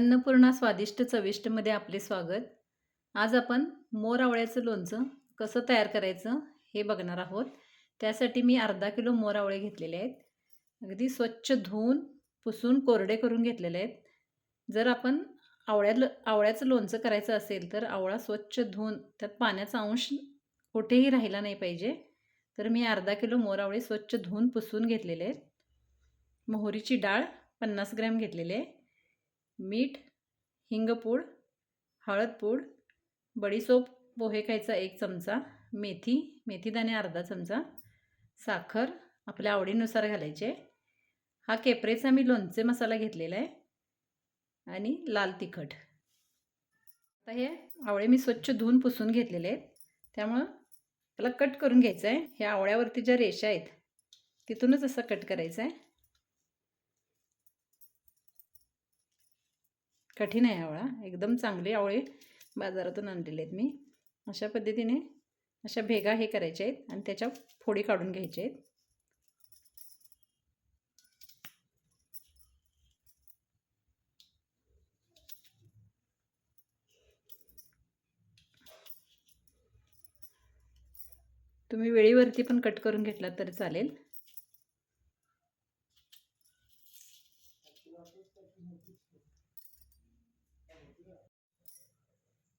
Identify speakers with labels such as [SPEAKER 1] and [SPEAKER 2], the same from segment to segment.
[SPEAKER 1] अन्नपूर्णा स्वादिष्ट चविष्टमध्ये आपले स्वागत. आज आपण मोर आवळ्याचं लोणचं कसं तयार करायचं हे बघणार आहोत. त्यासाठी मी अर्धा किलो मोर आवळे घेतलेले आहेत. अगदी स्वच्छ धुवून पुसून कोरडे करून घेतलेले आहेत. जर आपण आवळ्या ल आवळ्याचं लोणचं करायचं असेल तर आवळा स्वच्छ धुवून त्यात पाण्याचा अंश कुठेही राहिला नाही पाहिजे. तर मी अर्धा किलो मोर आवळे स्वच्छ धुवून पुसून घेतलेले आहेत. मोहरीची डाळ पन्नास ग्रॅम घेतलेले आहे. मीठ हिंगपूड हळदपूड बडीसोप पोहे खायचा एक चमचा मेथी मेथीदाणे अर्धा चमचा साखर आपल्या आवडीनुसार घालायचे. हा केपरेचा मी लोणचे मसाला घेतलेला आहे आणि लाल तिखट. आता हे आवळे मी स्वच्छ धुवून पुसून घेतलेले आहेत. त्यामुळं त्याला कट करून घ्यायचं आहे ह्या आवळ्यावरती ज्या रेषा आहेत तिथूनच असं कट करायचं आहे कठीण आहे आवळा. एकदम चांगले आवळे बाजारातून आणलेले आहेत मी. अशा पद्धतीने अशा भेगा हे करायच्या आहेत आणि त्याच्या फोडी काढून घ्यायच्या आहेत. तुम्ही वेळीवरती पण कट करून घेतला तरी चालेल.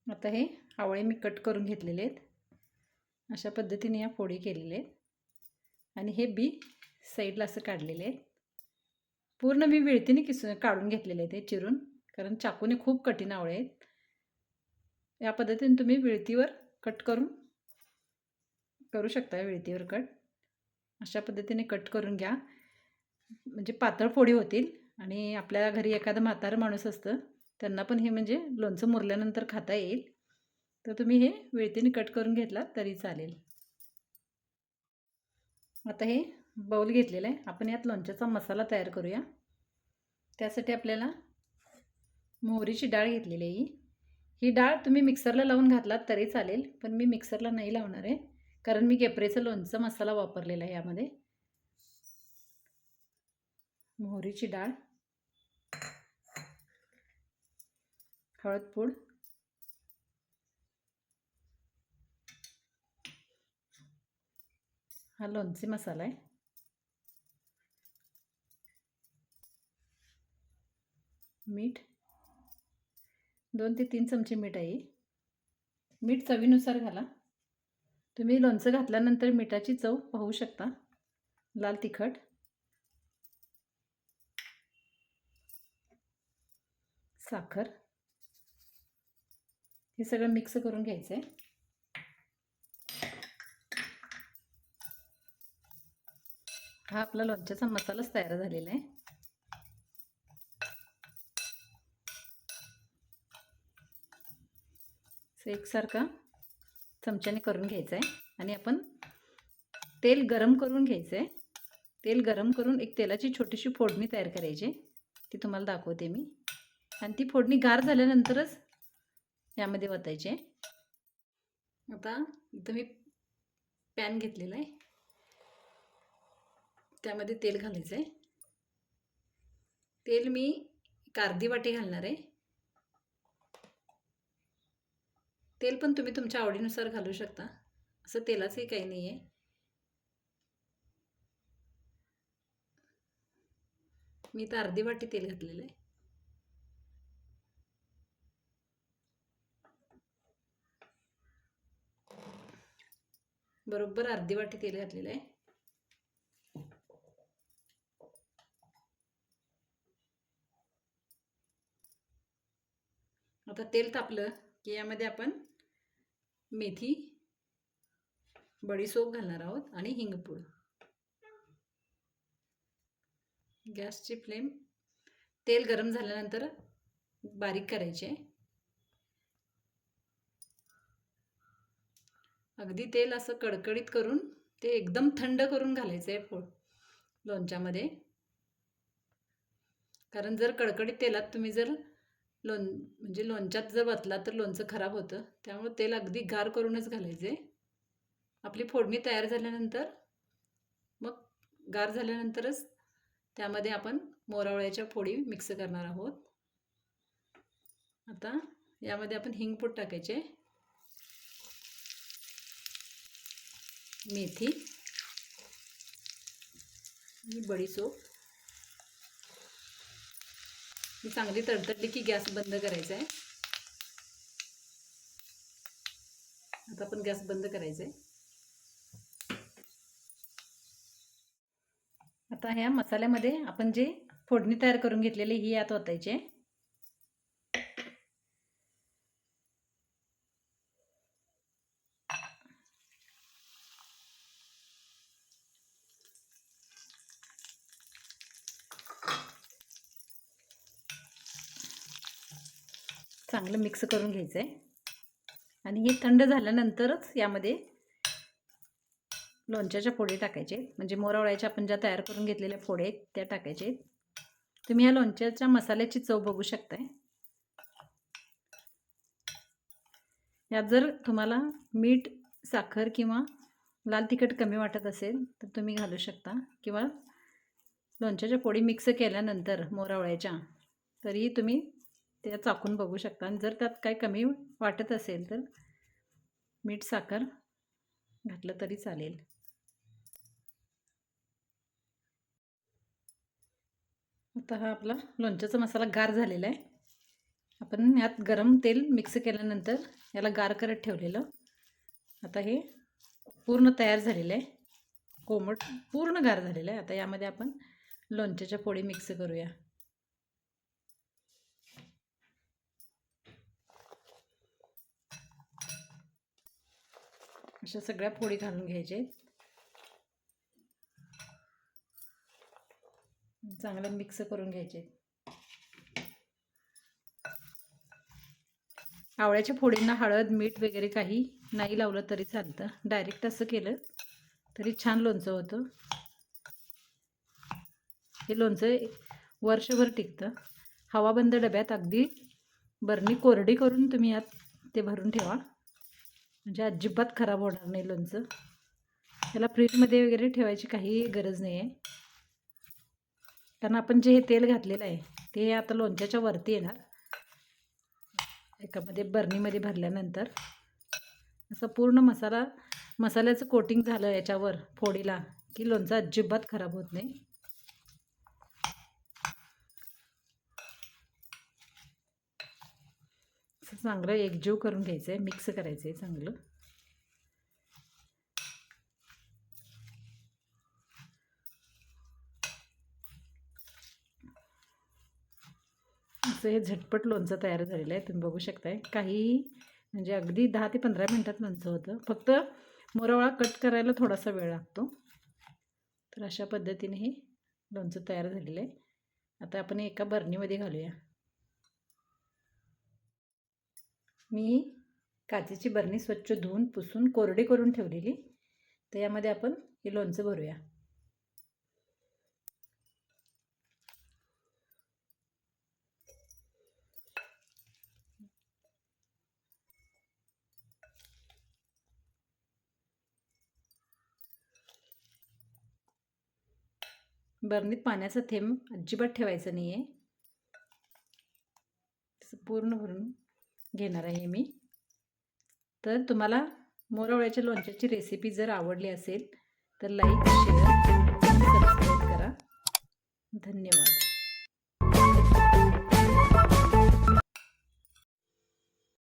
[SPEAKER 1] आता हे आवळे मी कट करून घेतलेले आहेत. अशा पद्धतीने या फोडी केलेले आहेत. आणि हे बी साईडला असं काढलेले आहेत. पूर्ण मी विळतीने किस काढून घेतलेले आहेत हे चिरून कारण चाकूने खूप कठीण आवळे आहेत. या पद्धतीने तुम्ही विळतीवर कट करून करू शकता विळतीवर कट. अशा पद्धतीने कट करून घ्या. म्हणजे पातळ फोडी होतील आणि आपल्या घरी एखादं म्हातारं माणूस असतं त्यांना पण हे म्हणजे लोणचं मुरल्यानंतर खाता येईल. तर तुम्ही हे वेळतीने कट करून घेतला तरी चालेल. आता हे बाऊल घेतलेलं आहे. आपण यात लोणच्याचा मसाला तयार करूया. त्यासाठी आपल्याला मोहरीची डाळ घेतलेली आहे ही डाळ तुम्ही मिक्सरला लावून घातलात तरी चालेल पण मी मिक्सरला नाही लावणार आहे. कारण मी केपरेचं लोणचं मसाला वापरलेला आहे यामध्ये. मोहरीची डाळ. हळदपूड हा लोणचे मसाला आहे. मीठ. दोन ते तीन चमचे मीठ आहे. मीठ चवीनुसार घाला. तुम्ही लोणचं घातल्यानंतर मिठाची चव पाहू शकता. लाल तिखट. साखर. हे सगळं मिक्स करून घ्यायचं आहे हा आपला लोणच्याचा मसालाच तयार झालेला आहे. एकसारखा चमच्याने करून घ्यायचा आहे आणि आपण तेल गरम करून घ्यायचं आहे तेल गरम करून एक तेलाची छोटीशी फोडणी तयार करायची. ती तुम्हाला दाखवते मी. आणि ती फोडणी गार झाल्यानंतरच यामध्ये वतायचे. आता इथं मी पॅन घेतलेला आहे. त्यामध्ये तेल घालायचं आहे. तेल मी एक अर्धी वाटी घालणार आहे. तेल पण तुम्ही तुमच्या आवडीनुसार घालू शकता. असं तेलाचंही काही नाही आहे. मी तर अर्धी वाटी तेल घातलेलं आहे. बरोबर अर्धी वाटी तेल घातलेलं आहे. आता तेल तापलं की यामध्ये आपण मेथी बडीसोप घालणार आहोत आणि हिंगपूळ गॅसची फ्लेम तेल गरम झाल्यानंतर बारीक करायची आहे. अगदी तेल असं कडकडीत करून ते एकदम थंड करून घालायचं आहे फोड लोणच्यामध्ये. कारण जर कडकडीत तेलात तुम्ही जर लोण म्हणजे लोणच्यात जर बसला तर लोणचं खराब होतं. त्यामुळे तेल अगदी गार करूनच घालायचे आपली फोडणी तयार झाल्यानंतर मग गार झाल्यानंतरच त्यामध्ये आपण मोरावळ्याच्या फोडी मिक्स करणार आहोत. आता यामध्ये आपण हिंगपूड टाकायचे. मेथी आणि बडीसोप ही चांगली तडतडली की गॅस बंद करायचा आहे. आता आपण गॅस बंद करायचा आहे. आता ह्या मसाल्यामध्ये आपण जे फोडणी तयार करून घेतलेली ही यात ओतायची आहे. चांगलं मिक्स करून घ्यायचं आहे आणि हे थंड झाल्यानंतरच यामध्ये लोणच्याच्या फोडे टाकायचे. म्हणजे मोरावळ्याच्या आपण ज्या तयार करून घेतलेल्या फोडे आहेत त्या टाकायचे. तुम्ही या लोणच्याच्या मसाल्याची चव बघू शकताय. यात जर तुम्हाला मीठ साखर किंवा लाल तिखट कमी वाटत असेल तर तुम्ही घालू शकता. किंवा लोणच्याच्या पोळी मिक्स केल्यानंतर मोरावळ्याच्या तरीही तुम्ही त्या चाकून बघू शकता. आणि जर त्यात काय कमी वाटत असेल तर मीठ साखर घातलं तरी चालेल. आता हा आपला लोणच्याचा मसाला गार झालेला आहे. आपण यात गरम तेल मिक्स केल्यानंतर याला गार करत ठेवलेलं. आता हे पूर्ण तयार झालेलं आहे. कोमट पूर्ण गार झालेलं आहे. आता यामध्ये आपण लोणच्याच्या पोळी मिक्स करूया. अशा सगळ्या फोडी घालून घ्यायचे. चांगलं मिक्स करून घ्यायचे. आवळ्याच्या फोडींना हळद मीठ वगैरे काही नाही लावलं तरी चालतं. डायरेक्ट असं केलं तरी छान लोणचं होतं. हे लोणचं वर्षभर टिकतं. हवाबंद डब्यात अगदी बरणी कोरडी करून तुम्ही यात ते भरून ठेवा. म्हणजे अजिबात खराब होणार नाही लोणचं. त्याला फ्रीजमध्ये वगैरे ठेवायची काही गरज नाही आहे कारण आपण जे हे तेल घातलेलं आहे ते आता लोणच्याच्या वरती येणार एकामध्ये बरणीमध्ये भरल्यानंतर. असं पूर्ण मसाला मसाल्याचं कोटिंग झालं याच्यावर फोडीला की लोणचं अजिबात खराब होत नाही. चांगलं एकजीव करून घ्यायचं आहे मिक्स करायचं आहे चांगलं. असं हे झटपट लोणचं तयार झालेलं आहे तुम्ही बघू शकताय. काही म्हणजे अगदी दहा ते पंधरा मिनटात लोणचं होतं. फक्त मोरवळा कट करायला थोडासा वेळ लागतो. तर अशा पद्धतीने हे लोणचं तयार झालेलं आहे. आता आपण एका बरणीमध्ये घालूया. मी काचेची बरणी स्वच्छ धुवून पुसून कोरडी करून ठेवलेली. तर यामध्ये आपण हे लोणचं भरूया. बरणीत पाण्याचा थेंब अजिबात ठेवायचं नाही आहे पूर्ण भरून घेणार आहे मी. तर तुम्हाला मोरावळ्याच्या लोणच्याची रेसिपी जर आवडली असेल तर लाईक शेअर सबस्क्राईब करा. धन्यवाद.